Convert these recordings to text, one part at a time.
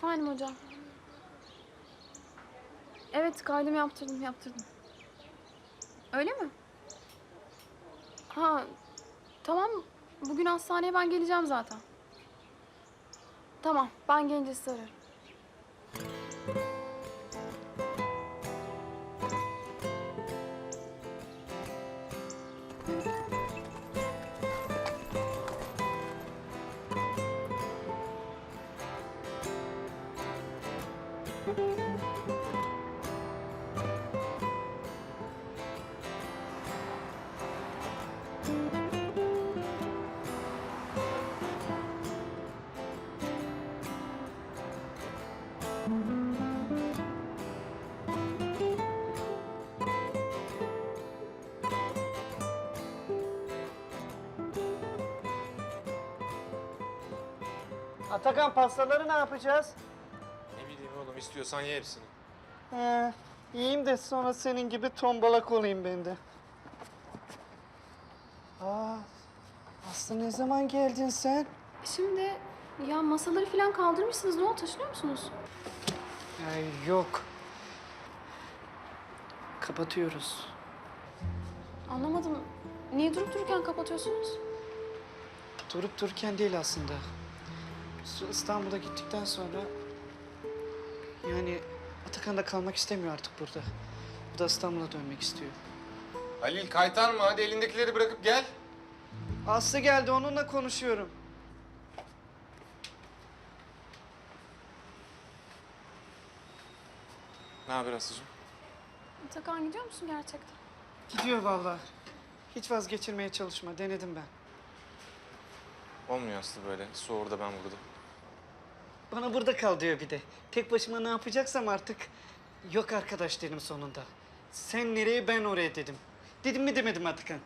Efendim hocam. Evet kaydımı yaptırdım yaptırdım. Öyle mi? Ha, tamam. Bugün hastaneye ben geleceğim zaten. Tamam, ben gelince ararım. Atakan pastaları ne yapacağız? Bileyim oğlum istiyorsan ye hepsini. He, yiyeyim de sonra senin gibi tombalak olayım ben de. Aa, Aslı ne zaman geldin sen? Şimdi ya masaları falan kaldırmışsınız. Ne oldu? Taşınıyor musunuz? Ay yok. Kapatıyoruz. Anlamadım. Niye durup dururken kapatıyorsunuz? Durup dururken değil aslında. İstanbul'a gittikten sonra... Yani Atakan da kalmak istemiyor artık burada. Bu da İstanbul'a dönmek istiyor. Halil kaytarma hadi elindekileri bırakıp gel. Aslı geldi onunla konuşuyorum. Ne haber Aslı'cığım? Atakan gidiyor musun gerçekten? Gidiyor vallahi. Hiç vazgeçirmeye çalışma. Denedim ben. Olmuyor Aslı böyle. Su orada ben burada. Bana burada kal diyor bir de. Tek başıma ne yapacaksam artık yok arkadaş dedim sonunda. Sen nereye ben oraya dedim. Dedim mi demedim Atakan?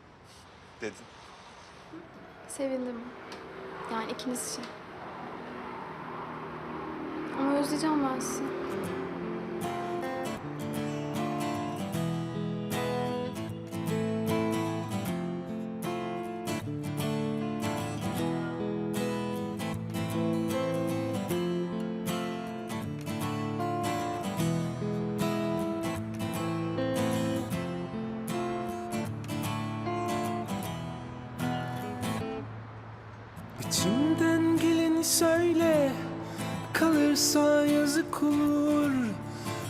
Dedin. Sevindim. Yani ikiniz için. Ama özleyeceğim ben sizi. İçimden geleni söyle Kalırsa yazık olur.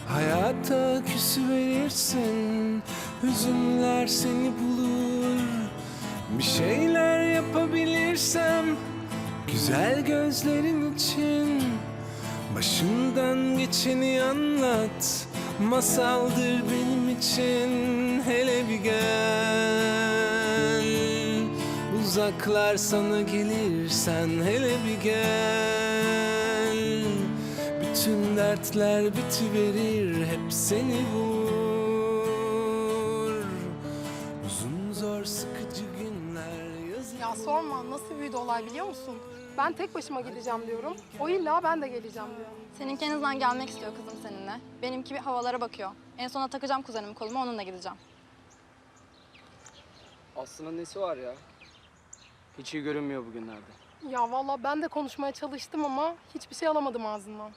Hayata küsü verirsin Hüzünler seni bulur. Bir şeyler yapabilirsem Güzel gözlerin için. Başımdan geçeni anlat Masaldır benim için. Hele bir gel Uzaklar sana gelirsen hele bir gel Bütün dertler bitiverir hep seni vur Uzun zor sıkıcı günler yazık Ya sorma nasıl büyüdü olay biliyor musun? Ben tek başıma gideceğim diyorum. O illa ben de geleceğim diyor. Seninki en azından gelmek istiyor kızım seninle. Benimki bir havalara bakıyor. En sona takacağım kuzenimi koluma onunla gideceğim. Aslı'nın nesi var ya? Hiç iyi görünmüyor bugünlerde. Ya vallahi ben de konuşmaya çalıştım ama hiçbir şey alamadım ağzından.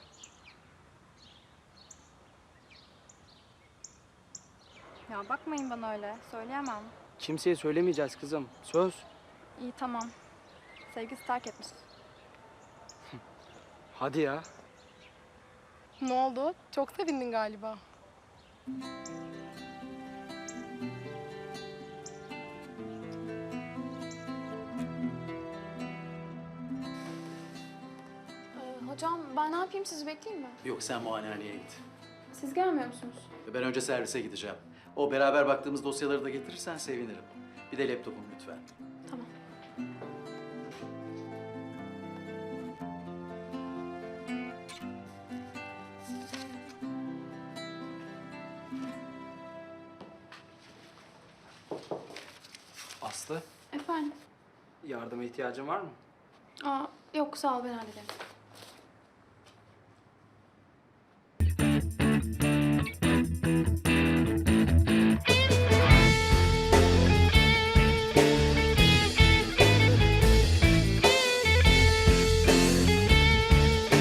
Ya bakmayın bana öyle. Söyleyemem. Kimseye söylemeyeceğiz kızım. Söz. İyi tamam. Sevgisi terk etmiş. Hadi ya. Ne oldu? Çok sevindin galiba. Hocam ben ne yapayım sizi bekleyeyim mi? Yok sen muayenehaneye git. Siz gelmiyor musunuz? Ben önce servise gideceğim. O beraber baktığımız dosyaları da getirirsen sevinirim. Bir de laptopum lütfen. Tamam. Aslı, Efendim? yardıma ihtiyacın var mı? Aa, yok sağ ol ben hallederim.